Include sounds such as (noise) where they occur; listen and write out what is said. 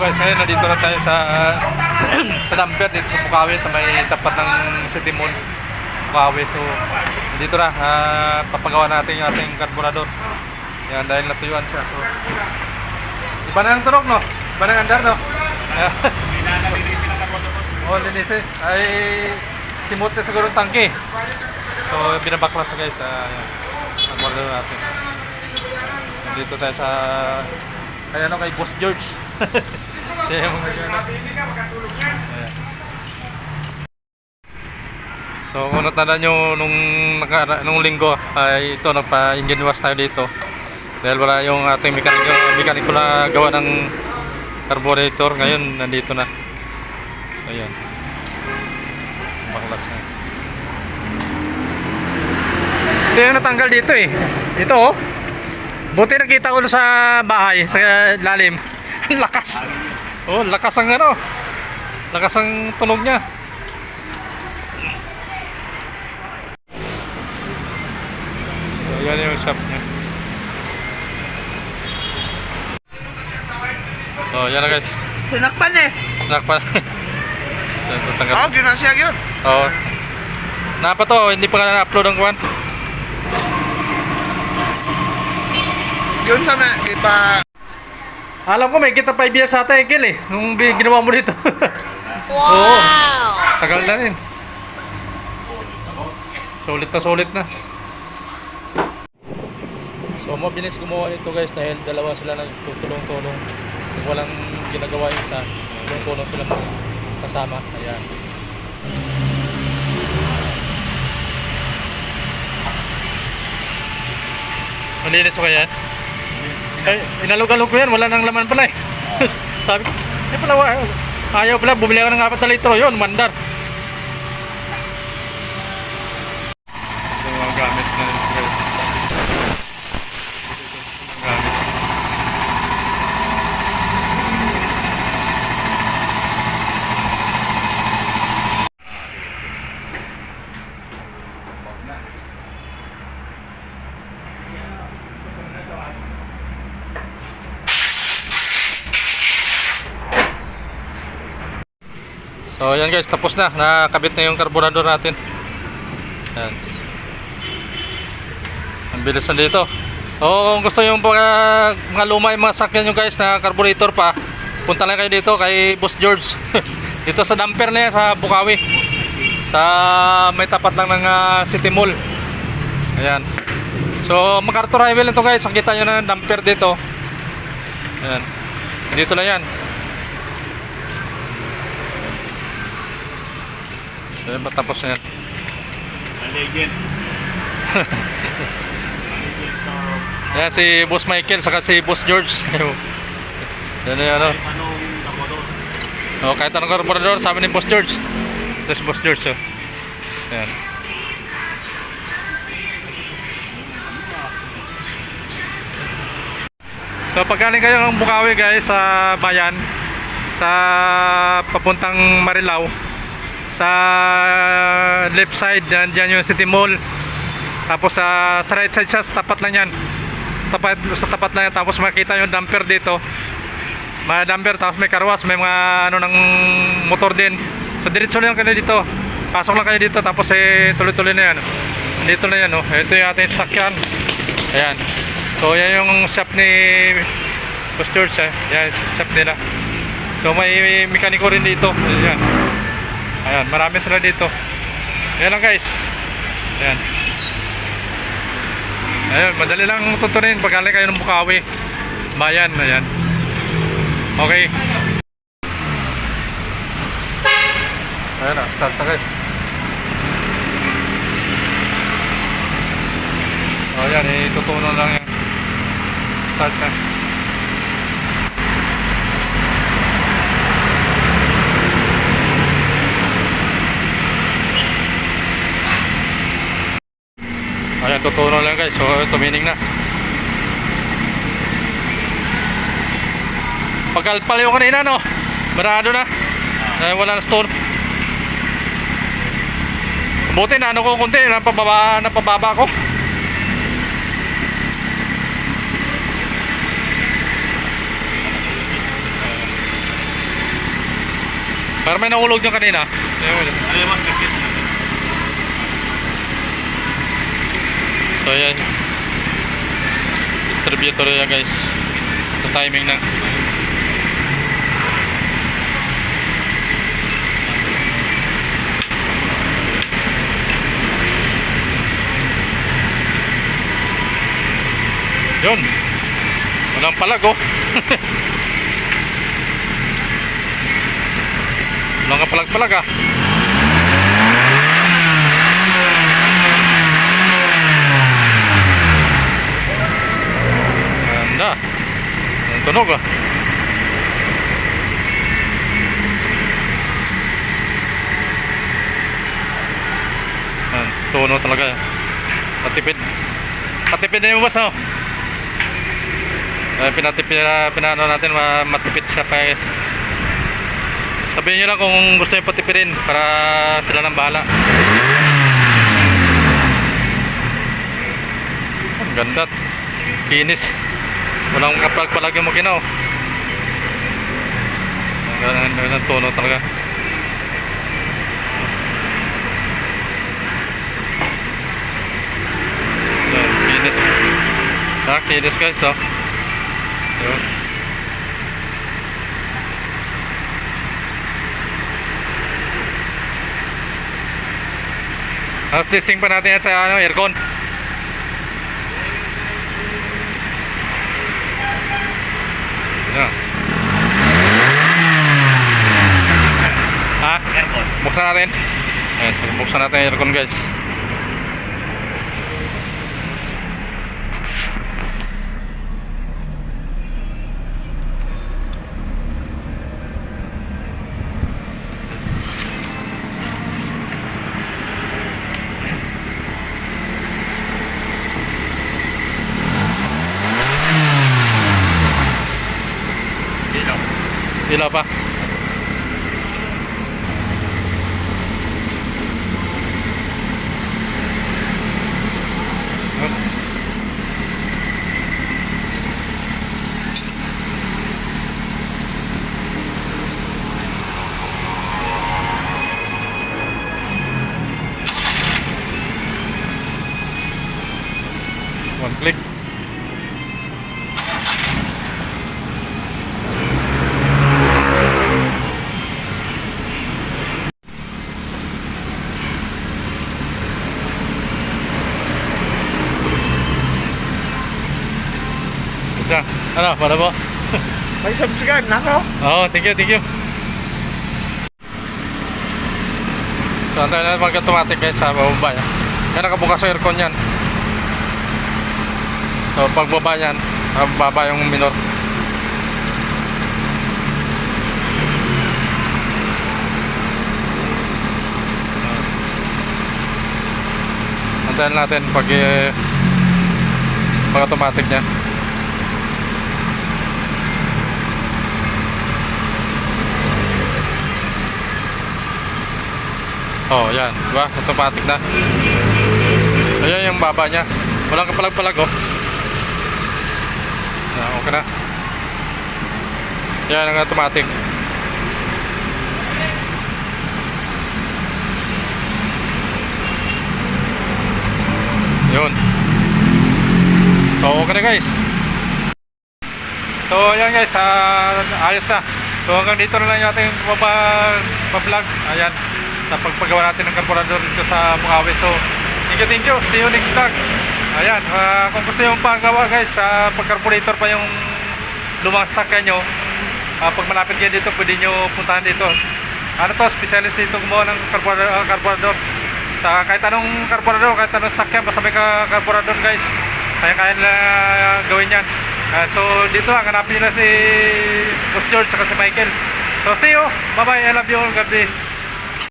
guys, ngayon nandito na tayo sa (clears throat) sa damper dito sa Bukawi sa may tapat ng City Mall Bukawi. So dito na ah, papagawa natin yung ating karburador. Yan dahil natuyuan siya. So iba na ang tunog no? Iba na ang andar no? Ayan. (laughs) Oh, linis eh. Ay simot na siguro ang tangke. So binabaklas na guys. Uh. Karburador natin. Nandito tayo sa kaya ano kay Boss George. Siya yung mga Ayan. So kung natanda nyo nung, nung linggo ay ito nagpa-engine wash tayo dito. Dahil wala yung ating mekaniko, mekaniko na gawa ng carburetor ngayon nandito na. Ayan. Baklas na. Ito yung natanggal dito eh. Ito oh. Buti nakita ko sa bahay sa lalim (laughs) lakas oh lakas ang ano lakas ang tunog niya So, yan yung shop niya. Oh, yan na guys. Tinakpan eh. Nakpa. (laughs) Yan, tatanggal. Yun ang siya yun. Oo. Napa to, hindi pa na-upload ang kuwan. Yun sa mga, iba, Alam ko may kita 5 years sa atin, Ekil eh. Nung ginawa mo dito. (laughs) Oo. Tagal na rin. Sulit na sulit na. So mabilis gumawa nito guys dahil dalawa sila nagtutulong-tulong. Kung walang ginagawa yung isa, tulong-tulong sila kasama. Ayan. Malinis ko kaya? Ay, inalog-alog ko yan, wala nang laman pala eh. (laughs) Sabi ko, eh pala, ayaw pala, bumili ako ng apat na litro yun, mandar. Yung mga gamit na guys. Gamit. So yan guys, tapos na. Nakabit na yung carburetor natin. Yan. Ang bilis na dito. O kung gusto yung mga, mga luma yung mga sakyan nyo guys na carburetor pa, punta lang kayo dito kay Boss George. (laughs) dito sa damper na yan sa Bukawi. Sa may tapat lang ng ah, City Mall. Ayan. So MacArthur Highway lang to guys. Nakita nyo na damper dito. Ayan. Dito na yan. So yan, matapos na yan. Legend. (laughs) Ayan si Boss Michael saka si Boss George. (laughs) yan na yan, ano. Oh, kahit anong karburador, sabi ni Boss George. Ito si Boss George. Oh. Ayan. So pag galing kayo ng Bukawi guys sa bayan sa papuntang Marilao sa left side dyan, dyan yung City Mall. Tapos sa, sa right side siya sa tapat lang yan. Tapat, sa tapat lang yan. Tapos makita yung dumper dito. Mga dumper tapos may karwas may mga ano ng motor din. So diretso lang kayo dito. Pasok lang kayo dito tapos eh tuloy-tuloy na yan. Dito na yan oh. ito yung ating sakyan ayan. So yan yung shop ni Boss George eh. yan shop nila. So may mekaniko rin dito. Ayan ayan marami sila dito ayan lang guys ayan ayan madali lang tutunin pag galing kayo ng Bukawi bayan ayan Okay. Ayan na, start na guys. O yan, itutunan lang yan. Start na. Ayan, tutunan lang guys. So, tumining na. Pagkalpal yung kanina no Barado na eh, Wala na store Buti na ano ko kunti Napababa, napababa ko Pero may nahulog yung kanina. Ano yung mas kasi? So yan. Distributor yan guys. Sa timing na. Yun. Walang palag oh. (laughs) Walang kapalag-palag ah. Ganda. Ang tunog ah. Yan, tuno talaga. Patipid. Patipid na yung boss oh. Eh, pinatipid na pinano natin ma matipid siya kaya Sabihin nyo lang kung gusto nyo patipirin para sila nang bahala. Ang ganda. Kinis. Walang makina oh. Ang ganda ang ganda ng tono talaga. Yan, kinis. Ah, kinis guys oh. Yun. Tapos testing pa natin yan sa ano, aircon. Aircon. Buksan natin. Ayan, so buksan natin yung aircon guys. Ilaw pa. Ano, para po? May subscribe na ako. Oo, thank you, thank you. So, antayin natin mag-automatic guys sa bababa yan. Yan nakabukas yung aircon yan. So, pagbaba yan, baba yung minor. Antayin natin pag eh, pag automatic niya. Oh, yan. Diba? Automatic na. Ayan yung baba niya. Walang kapalag-palag, oh. Yan, okay na. Yan ang automatic. Yun. So, okay na guys. So, yan guys. ah, ayos na. So, hanggang dito na lang yung ating vlog. Ayan sa pagpagawa natin ng karburador dito sa Bukawi. So, thank you, thank you. See you next vlog. Ayan, ah, kung gusto yung pagawa guys, sa pag-carburetor pa yung lumang sasakyan nyo, ah, pag malapit kayo dito, pwede nyo puntahan dito. Ano to, specialist dito gumawa ng karburador, ah, karburador. Sa kahit anong karburador, kahit anong sasakyan, basta may ka- karburador guys, kaya-kaya nila ah, gawin yan. Ah, so, dito lang, hanapin nila si Boss George saka si Michael. So, see you. Bye-bye. I love you all. God bless.